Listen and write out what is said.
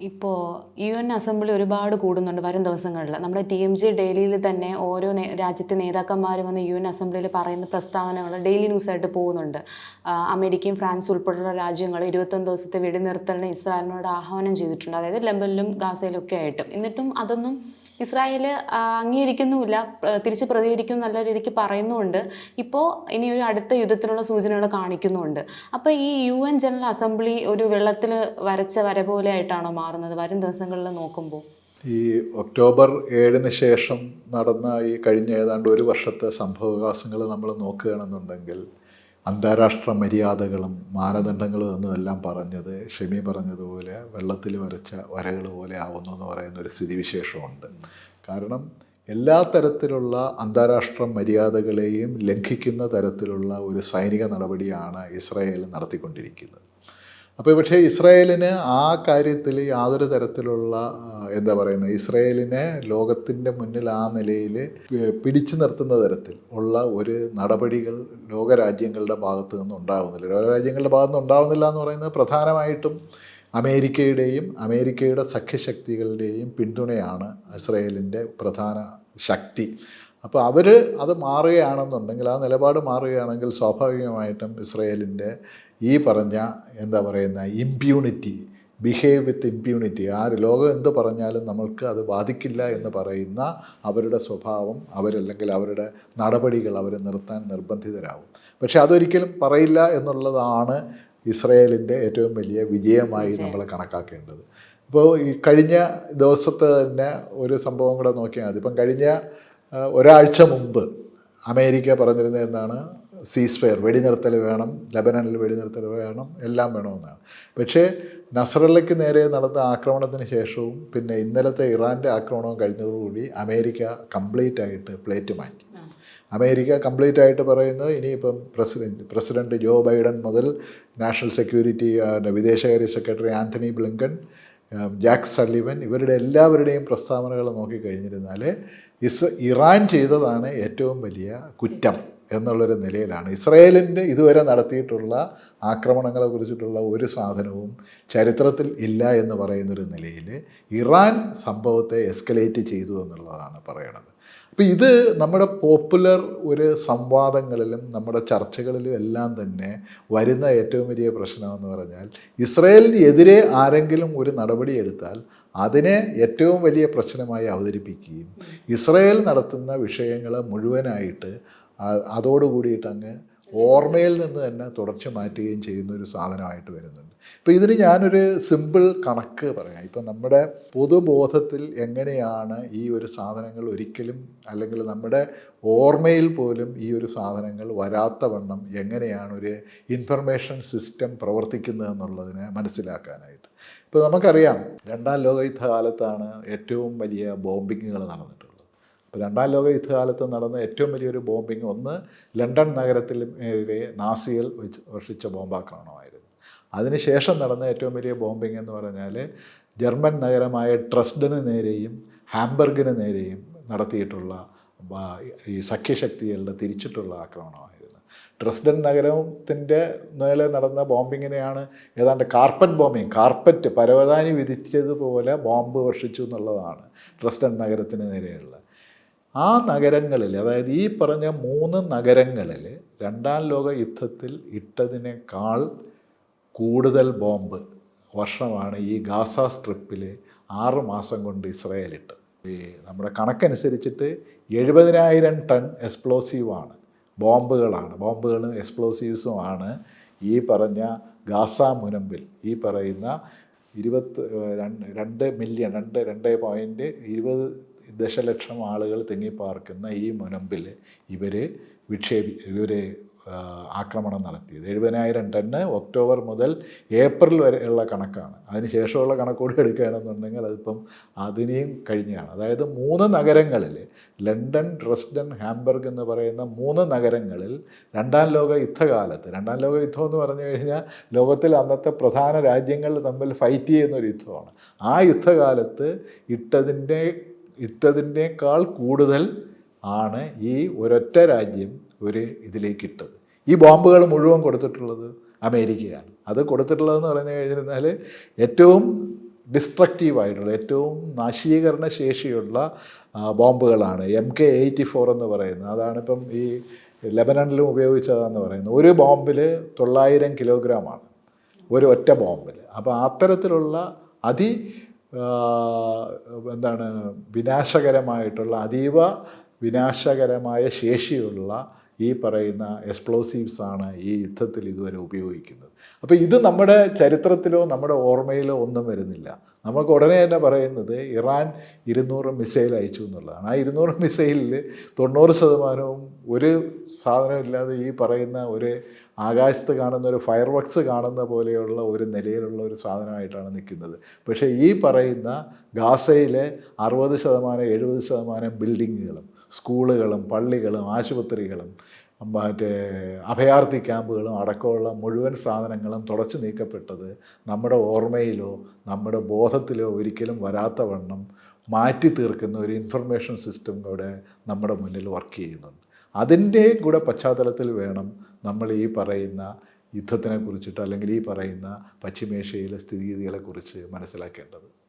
ഇപ്പോൾ U N assembly ഒരുപാട് കൂടുന്നുണ്ട് വരും ദിവസങ്ങളിൽ നമ്മുടെ ടി എം ജി ഡെയിലിയിൽ തന്നെ ഓരോ രാജ്യത്തെ നേതാക്കന്മാർ വന്ന് യു എൻ അസംബ്ലിയിൽ പറയുന്ന പ്രസ്താവനകൾ ഡെയിലി ന്യൂസായിട്ട് പോകുന്നുണ്ട്. അമേരിക്കയും ഫ്രാൻസും ഉൾപ്പെടെയുള്ള രാജ്യങ്ങൾ ഇരുപത്തൊന്ന് ദിവസത്തെ വെടിനിർത്തലിന് ഇസ്രായേലിനോട് ആഹ്വാനം ചെയ്തിട്ടുണ്ട്. അതായത് ലെബനിലും ഗാസയിലും ഒക്കെ ആയിട്ട്. എന്നിട്ടും അതൊന്നും ഇസ്രായേൽ അംഗീകരിക്കുന്നുമില്ല തിരിച്ച് പ്രതികരിക്കും നല്ല രീതിക്ക് പറയുന്നുമുണ്ട് ഇപ്പോൾ ഇനി ഒരു അടുത്ത യുദ്ധത്തിനുള്ള സൂചനകൾ കാണിക്കുന്നുണ്ട്. അപ്പോൾ ഈ യു എൻ ജനറൽ അസംബ്ലി ഒരു വെള്ളത്തിൽ വരച്ച വര പോലെ ആയിട്ടാണോ മാറുന്നത്? വരും ദിവസങ്ങളിൽ നോക്കുമ്പോൾ ഈ ഒക്ടോബർ ഏഴിന് ശേഷം നടന്ന ഈ കഴിഞ്ഞ ഏതാണ്ട് ഒരു വർഷത്തെ സംഭവവികാസങ്ങൾ നമ്മൾ നോക്കുകയാണെന്നുണ്ടെങ്കിൽ അന്താരാഷ്ട്ര മര്യാദകളും മാനദണ്ഡങ്ങളും എന്നും എല്ലാം പറഞ്ഞത് ഷെമി പറഞ്ഞതുപോലെ വെള്ളത്തിൽ വരച്ച വരകൾ പോലെ ആവുന്നു എന്ന് പറയുന്ന ഒരു സ്ഥിതിവിശേഷമുണ്ട്. കാരണം എല്ലാ തരത്തിലുള്ള അന്താരാഷ്ട്ര മര്യാദകളെയും ലംഘിക്കുന്ന തരത്തിലുള്ള ഒരു സൈനിക നടപടിയാണ് ഇസ്രായേൽ നടത്തിക്കൊണ്ടിരിക്കുന്നത്. അപ്പോൾ പക്ഷേ ഇസ്രായേലിന് ആ കാര്യത്തിൽ യാതൊരു തരത്തിലുള്ള എന്താ പറയുന്നത് ഇസ്രായേലിനെ ലോകത്തിന്റെ മുന്നിൽ ആ നിലയിൽ പിടിച്ചു നിർത്തുന്ന തരത്തിൽ ഉള്ള ഒരു നടപടികൾ ലോകരാജ്യങ്ങളുടെ ഭാഗത്തു നിന്ന് ഉണ്ടാകുന്നില്ല ലോകരാജ്യങ്ങളുടെ ഭാഗത്തു നിന്ന് ഉണ്ടാകുന്നില്ല എന്ന് പറയുന്നത് പ്രധാനമായിട്ടും അമേരിക്കയുടെയും അമേരിക്കയുടെ സഖ്യശക്തികളുടെയും പിന്തുണയാണ് ഇസ്രയേലിന്റെ പ്രധാന ശക്തി. അപ്പോൾ അവർ അത് മാറുകയാണെന്നുണ്ടെങ്കിൽ ആ നിലപാട് മാറുകയാണെങ്കിൽ സ്വാഭാവികമായിട്ടും ഇസ്രയേലിന്റെ ഈ പറഞ്ഞ എന്താ പറയുന്ന ഇമ്പ്യൂണിറ്റി ബിഹേവ് വിത്ത് ഇമ്പ്യൂണിറ്റി ആര് ലോകം എന്ത് പറഞ്ഞാലും നമ്മൾക്ക് അത് ബാധിക്കില്ല എന്ന് പറയുന്ന അവരുടെ സ്വഭാവം അവരല്ലെങ്കിൽ അവരുടെ നടപടികൾ അവർ നിർത്താൻ നിർബന്ധിതരാകും. പക്ഷേ അതൊരിക്കലും പറയില്ല എന്നുള്ളതാണ് ഇസ്രയേലിന്റെ ഏറ്റവും വലിയ വിജയമായി നമ്മൾ കണക്കാക്കേണ്ടത്. ഇപ്പോൾ ഈ കഴിഞ്ഞ ദിവസത്തെ തന്നെ ഒരു സംഭവം കൂടെ നോക്കിയാൽ മതി. ഇപ്പം കഴിഞ്ഞ ഒരാഴ്ച മുമ്പ് അമേരിക്ക പറഞ്ഞിരുന്നത് എന്താണ്? സീസ് ഫയർ വെടിനിർത്തൽ വേണം ലബനനിൽ വെടിനിർത്തൽ വേണം എല്ലാം വേണമെന്നാണ്. പക്ഷേ നസറല്ലയ്ക്ക് നേരെ നടന്ന ആക്രമണത്തിന് ശേഷവും പിന്നെ ഇന്നലത്തെ ഇറാന്റെ ആക്രമണവും കഴിഞ്ഞതോടുകൂടി അമേരിക്ക കംപ്ലീറ്റ് ആയിട്ട് പ്ലേറ്റ് മാറ്റി. അമേരിക്ക കംപ്ലീറ്റ് ആയിട്ട് പറയുന്നത് ഇനിയിപ്പം പ്രസിഡന്റ് പ്രസിഡന്റ് ജോ ബൈഡൻ മുതൽ നാഷണൽ സെക്യൂരിറ്റി വിദേശകാര്യ secretary Antony Blinken Jake Sullivan ഇവരുടെ എല്ലാവരുടെയും പ്രസ്താവനകൾ നോക്കിക്കഴിഞ്ഞിരുന്നാൽ ഇസ് ഇറാൻ ചെയ്തതാണ് ഏറ്റവും വലിയ കുറ്റം എന്നുള്ളൊരു നിലയിലാണ്. ഇസ്രയേലിന്റെ ഇതുവരെ നടത്തിയിട്ടുള്ള ആക്രമണങ്ങളെ കുറിച്ചിട്ടുള്ള ഒരു സാധനവും ചരിത്രത്തിൽ ഇല്ല എന്ന് പറയുന്നൊരു നിലയിൽ ഇറാൻ സംഭവത്തെ എസ്കലേറ്റ് ചെയ്തു എന്നുള്ളതാണ് പറയണത്. അപ്പോൾ ഇത് നമ്മുടെ പോപ്പുലർ ഒരു സംവാദങ്ങളിലും നമ്മുടെ ചർച്ചകളിലും എല്ലാം തന്നെ വരുന്ന ഏറ്റവും വലിയ പ്രശ്നമെന്ന് പറഞ്ഞാൽ ഇസ്രയേലിനെതിരെ ആരെങ്കിലും ഒരു നടപടി എടുത്താൽ അതിനെ ഏറ്റവും വലിയ പ്രശ്നമായി അവതരിപ്പിക്കുകയും ഇസ്രയേൽ നടത്തുന്ന വിഷയങ്ങൾ മുഴുവനായിട്ട് അതോടുകൂടിയിട്ട് അങ്ങ് ഓർമ്മയിൽ നിന്ന് തന്നെ തുടർച്ച മാറ്റുകയും ചെയ്യുന്ന ഒരു സാധനമായിട്ട് വരുന്നുണ്ട്. ഇപ്പോൾ ഇതിന് ഞാനൊരു സിമ്പിൾ കണക്ക് പറയാം. ഇപ്പം നമ്മുടെ പൊതുബോധത്തിൽ എങ്ങനെയാണ് ഈ ഒരു സാധനങ്ങൾ ഒരിക്കലും അല്ലെങ്കിൽ നമ്മുടെ ഓർമ്മയിൽ പോലും ഈ ഒരു സാധനങ്ങൾ വരാത്ത വണ്ണം എങ്ങനെയാണ് ഒരു ഇൻഫർമേഷൻ സിസ്റ്റം പ്രവർത്തിക്കുന്നത് എന്നുള്ളതിനെ മനസ്സിലാക്കാനായിട്ട്. ഇപ്പോൾ നമുക്കറിയാം രണ്ടാം ലോകയുദ്ധ കാലത്താണ് ഏറ്റവും വലിയ ബോംബിങ്ങുകൾ നടന്നിട്ടുള്ളത്. ഇപ്പോൾ രണ്ടാം ലോക യുദ്ധകാലത്ത് നടന്ന ഏറ്റവും വലിയൊരു ബോംബിംഗ് ഒന്ന് ലണ്ടൻ നഗരത്തിൽ നാസികൾ വെച്ച് വർഷിച്ച ബോംബാക്രമണമായിരുന്നു. അതിനുശേഷം നടന്ന ഏറ്റവും വലിയ ബോംബിംഗ് എന്ന് പറഞ്ഞാൽ ജർമ്മൻ നഗരമായ ട്രസ്ഡന് നേരെയും ഹാംബർഗിന് നേരെയും നടത്തിയിട്ടുള്ള ഈ സഖ്യശക്തികളുടെ തിരിച്ചിട്ടുള്ള ആക്രമണമായിരുന്നു. ട്രസ്ഡൻ നഗരത്തിന്റെ മേലെ നടന്ന ബോംബിങ്ങിനെയാണ് ഏതാണ്ട് കാർപ്പറ്റ് ബോംബിങ് കാർപ്പറ്റ് പരവതാനി വിധിച്ചതുപോലെ ബോംബ് വർഷിച്ചു എന്നുള്ളതാണ് ട്രസ്ഡൻ നഗരത്തിന് നേരെയുള്ള ആ നഗരങ്ങളിൽ അതായത് ഈ പറഞ്ഞ മൂന്ന് നഗരങ്ങളിൽ രണ്ടാം ലോക യുദ്ധത്തിൽ ഇട്ടതിനേക്കാൾ കൂടുതൽ ബോംബ് വർഷമാണ് ഈ ഗാസ സ്ട്രിപ്പിൽ ആറ് മാസം കൊണ്ട് ഇസ്രായേൽ ഇട്ട് ഈ നമ്മുടെ കണക്കനുസരിച്ചിട്ട് എഴുപതിനായിരം ടൺ എക്സ്പ്ലോസീവാണ് ബോംബുകളാണ്. ബോംബുകളും എക്സ്പ്ലോസീവ്സും ആണ് ഈ പറഞ്ഞ ഗാസ മുനമ്പിൽ ഈ പറയുന്ന ഇരുപത്ത് രണ്ട് മില്യൺ രണ്ട് രണ്ട് പോയിന്റ് ഇരുപത് ദശലക്ഷം ആളുകൾ തിങ്ങിപ്പാർക്കുന്ന ഈ മുനമ്പിൽ ഇവർ വിക്ഷേപി ഇവർ ആക്രമണം നടത്തിയത്. എഴുപതിനായിരം ടണ്ണ് ഒക്ടോബർ മുതൽ ഏപ്രിൽ വരെ ഉള്ള കണക്കാണ്. അതിന് ശേഷമുള്ള കണക്കോട് എടുക്കുകയാണെന്നുണ്ടെങ്കിൽ അതിപ്പം അതിനെയും കഴിഞ്ഞാണ്. അതായത് മൂന്ന് നഗരങ്ങളിൽ ലണ്ടൻ ഡ്രസ്ഡൻ ഹാംബർഗ് എന്ന് പറയുന്ന മൂന്ന് നഗരങ്ങളിൽ രണ്ടാം ലോക യുദ്ധകാലത്ത് രണ്ടാം ലോക യുദ്ധം എന്ന് പറഞ്ഞു കഴിഞ്ഞാൽ ലോകത്തിൽ അന്നത്തെ പ്രധാന രാജ്യങ്ങൾ തമ്മിൽ ഫൈറ്റ് ചെയ്യുന്ന ഒരു യുദ്ധമാണ്. ആ യുദ്ധകാലത്ത് ഇട്ടതിന്റെ ഇട്ടതിനേക്കാൾ കൂടുതൽ ആണ് ഈ ഒരൊറ്റ രാജ്യം ഒരു ഇതിലേക്ക് ഇട്ടത് ഈ ബോംബുകൾ മുഴുവൻ കൊടുത്തിട്ടുള്ളത് അമേരിക്കയാണ്. അത് കൊടുത്തിട്ടുള്ളതെന്ന് പറഞ്ഞു കഴിഞ്ഞിരുന്നാൽ ഏറ്റവും ഡിസ്ട്രക്റ്റീവായിട്ടുള്ള ഏറ്റവും നാശീകരണ ശേഷിയുള്ള ബോംബുകളാണ്. എം കെ എയ്റ്റി ഫോർ എന്ന് പറയുന്നത്. അതാണിപ്പം ഈ ലെബനനിലും ഉപയോഗിച്ചതാണെന്ന് പറയുന്നത്. ഒരു ബോംബിൽ തൊള്ളായിരം കിലോഗ്രാമാണ്. ഒരു ഒറ്റ ബോംബിൽ അപ്പോൾ അത്തരത്തിലുള്ള അതി എന്താണ് വിനാശകരമായിട്ടുള്ള അതീവ വിനാശകരമായ ശേഷിയുള്ള ഈ പറയുന്ന എക്സ്പ്ലോസീവ്സ് ആണ് ഈ യുദ്ധത്തിൽ ഇതുവരെ ഉപയോഗിക്കുന്നത്. അപ്പോൾ ഇത് നമ്മുടെ ചരിത്രത്തിലോ നമ്മുടെ ഓർമ്മയിലോ ഒന്നും വരുന്നില്ല. നമുക്ക് ഉടനെ തന്നെ പറയുന്നത് ഇറാൻ ഇരുന്നൂറ് മിസൈൽ അയച്ചു എന്നുള്ളതാണ്. ആ ഇരുന്നൂറ് മിസൈലിൽ തൊണ്ണൂറ് ശതമാനവും ഒരു സാധനമില്ലാതെ ഈ പറയുന്ന ഒരു ആകാശത്ത് കാണുന്ന ഒരു ഫയർ വർക്ക്സ് കാണുന്ന പോലെയുള്ള ഒരു നിലയിലുള്ള ഒരു സാധനമായിട്ടാണ് നിൽക്കുന്നത്. പക്ഷേ ഈ പറയുന്ന ഗാസയിലെ അറുപത് ശതമാനം എഴുപത് ശതമാനം ബിൽഡിങ്ങുകളും സ്കൂളുകളും പള്ളികളും ആശുപത്രികളും മറ്റേ അഭയാർത്ഥി ക്യാമ്പുകളും അടക്കമുള്ള മുഴുവൻ സാധനങ്ങളും തുടച്ചു നീക്കപ്പെട്ടത് നമ്മുടെ ഓർമ്മയിലോ നമ്മുടെ ബോധത്തിലോ ഒരിക്കലും വരാത്ത വണ്ണം മാറ്റി തീർക്കുന്ന ഒരു ഇൻഫർമേഷൻ സിസ്റ്റം കൂടെ നമ്മുടെ മുന്നിൽ വർക്ക് ചെയ്യുന്നുണ്ട്. അതിന്റെ കൂടെ പശ്ചാത്തലത്തിൽ വേണം നമ്മൾ ഈ പറയുന്ന യുദ്ധത്തിനെ കുറിച്ചിട്ട് അല്ലെങ്കിൽ ഈ പറയുന്ന പശ്ചിമേഷ്യയിലെ സ്ഥിതിഗതികളെക്കുറിച്ച് മനസ്സിലാക്കേണ്ടത്.